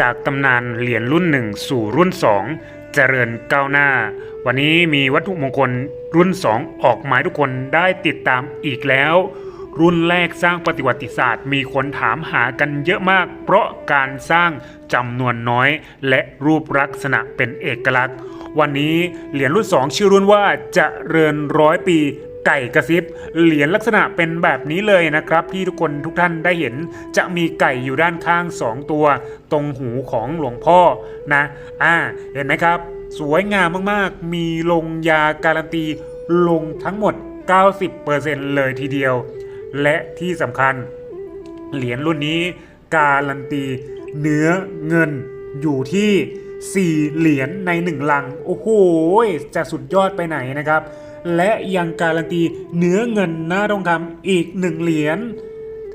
จากตำนานเหรียญรุ่นหนึ่งสู่รุ่นสองเจริญก้าวหน้า วันนี้มีวัตถุมงคลรุ่นสองออกหมาให้ทุกคนได้ติดตามอีกแล้ว รุ่นแรกสร้างประวัติศาสตร์ มีคนถามหากันเยอะมาก เพราะการสร้างจำนวนน้อย และรูปลักษณะเป็นเอกลักษณ์ วันนี้เหรียญรุ่น2ชื่อรุ่นว่าเจะเริญร้อยปี ไก่กระซิบ เหรียญลักษณะเป็นแบบนี้เลยนะครับ ที่ทุกคนทุกท่านได้เห็นจะมีไก่อยู่ด้านข้าง 2 ตัว ตรงหูของหลวงพ่อนะ อ่า เห็นไหมครับ สวยงามมากๆ มีลงยาการันตี ลงทั้งหมด 90%เลยทีเดียว และที่สำคัญ เหรียญรุ่นนี้การันตี เนื้อเงินอยู่ที่ 4 เหรียญใน 1 ลัง โอ้โห จะสุดยอดไปไหนนะครับ และยังการันตีเนื้อเงินหน้าทองคำอีก 1 เหรียญ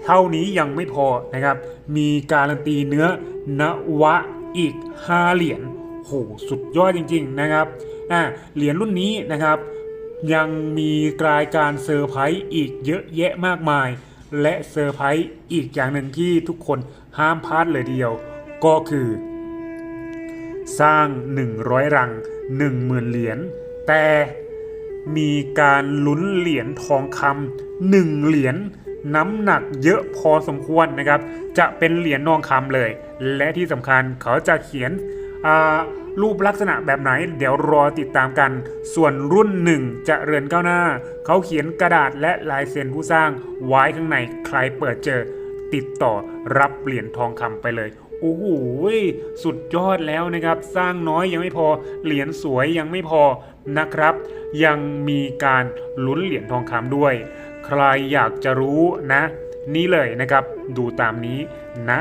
เท่านี้ยังไม่พอนะครับ มีการันตีเนื้อนวะอีก 5 เหรียญโหสุดยอดจริง ๆ นะครับอ่าเหรียญรุ่นนี้นะครับ ยังมีรายการเซอร์ไพรส์อีกเยอะแยะมากมาย และเซอร์ไพรส์อีกอย่างหนึ่งที่ทุกคนห้ามพลาดเลยเดียว ก็คือ สร้าง 100 รัง 10,000 เหรียญ แต่มีการลุ้นเหรียญทองคำหนึ่งเหรียญน้ำหนักเยอะพอสมควรนะครับ จะเป็นเหรียญทองคำเลย และที่สำคัญเขาจะเขียนรูปลักษณะแบบไหน เดี๋ยวรอติดตามกัน ส่วนรุ่นหนึ่งจะเรือนก้าวหน้า เขาเขียนกระดาษและลายเซ็นผู้สร้างไว้ข้างในใครเปิดเจอติดต่อรับเหรียญทองคำไปเลย โอ้โหสุดยอดแล้วนะครับ สร้างน้อยยังไม่พอ เหรียญสวยยังไม่พอนะครับ ยังมีการลุ้นเหรียญทองคำด้วย ใครอยากจะรู้นะ นี่เลยนะครับ ดูตามนี้นะ